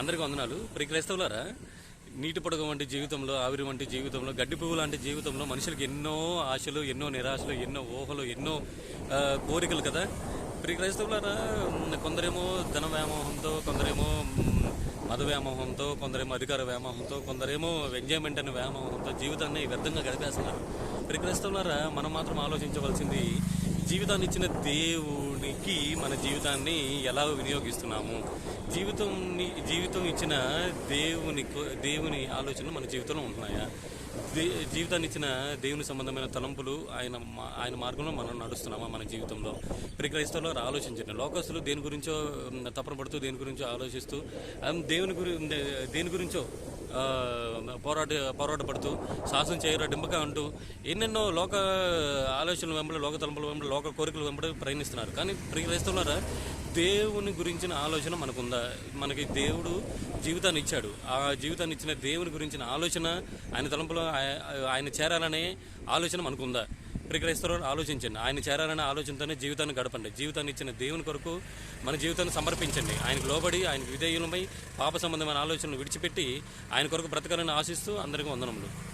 అందరికీ వందనాలు. ప్రియ క్రైస్తవులారా నీటి పొడగ వంటి జీవితంలో ఆవిరి వంటి జీవితంలో గడ్డి పువ్వు లాంటి జీవితంలో మనుషులకి ఎన్నో ఆశలు ఎన్నో నిరాశలు ఎన్నో ఊహలు ఎన్నో కోరికలు కదా. ప్రియ క్రైస్తవులారా కొందరేమో ధన వ్యామోహంతో కొందరేమో మత వ్యామోహంతో కొందరేమో అధికార వ్యామోహంతో కొందరేమో ఎంజాయ్మెంట్ అనే వ్యామోహంతో జీవితాన్ని వ్యర్థంగా గడిపేస్తున్నారు. ప్రియ క్రైస్తవులారా మనం మాత్రం ఆలోచించవలసింది జీవితాన్ని ఇచ్చిన దేవునికి మన జీవితాన్ని ఎలా వినియోగిస్తున్నాము? జీవితంని జీవితం ఇచ్చిన దేవుని దేవుని ఆలోచనలు మన జీవితంలో ఉంటున్నాయా? దే జీవితాన్ని ఇచ్చిన దేవుని సంబంధమైన తలంపులు ఆయన ఆయన మార్గంలో మనం నడుస్తున్నామా మన జీవితంలో? ప్రియ ఆలోచించండి. లోకస్తులు దేని గురించో ఉమ్, తపన పడుతూ దేని గురించో ఆలోచిస్తూ దేవుని గురి దేని గురించో పోరాట పోరాటపడుతూ సాహసం చేయరా డింబక అంటూ ఎన్నెన్నో లోక ఆలోచనలు వెంబడి లోక తలంపుల వెంబడి లోక కోరికలు వెంబడి ప్రయాణిస్తున్నారు. కానీ ప్రియ క్రైస్తవులారా దేవుని గురించిన ఆలోచన మనకుందా? మనకి దేవుడు జీవితాన్ని ఇచ్చాడు. ఆ జీవితాన్ని ఇచ్చిన దేవుని గురించిన ఆలోచన ఆయన తలంపులో ఆయ- ఆయన చేరాలనే ఆలోచన మనకుందా? ప్రిక్రైస్తవులు ఆలోచించండి. ఆయన చేరాలనే ఆలోచనతోనే జీవితాన్ని గడపండి. జీవితాన్ని ఇచ్చిన దేవుని కొరకు మన జీవితాన్ని సమర్పించండి. ఆయనకు లోబడి ఆయనకు విధేయులమై పాప సంబంధమైన ఆలోచనలు విడిచిపెట్టి ఆయన కొరకు బ్రతకాలని ఆశిస్తూ అందరికీ వందనములు.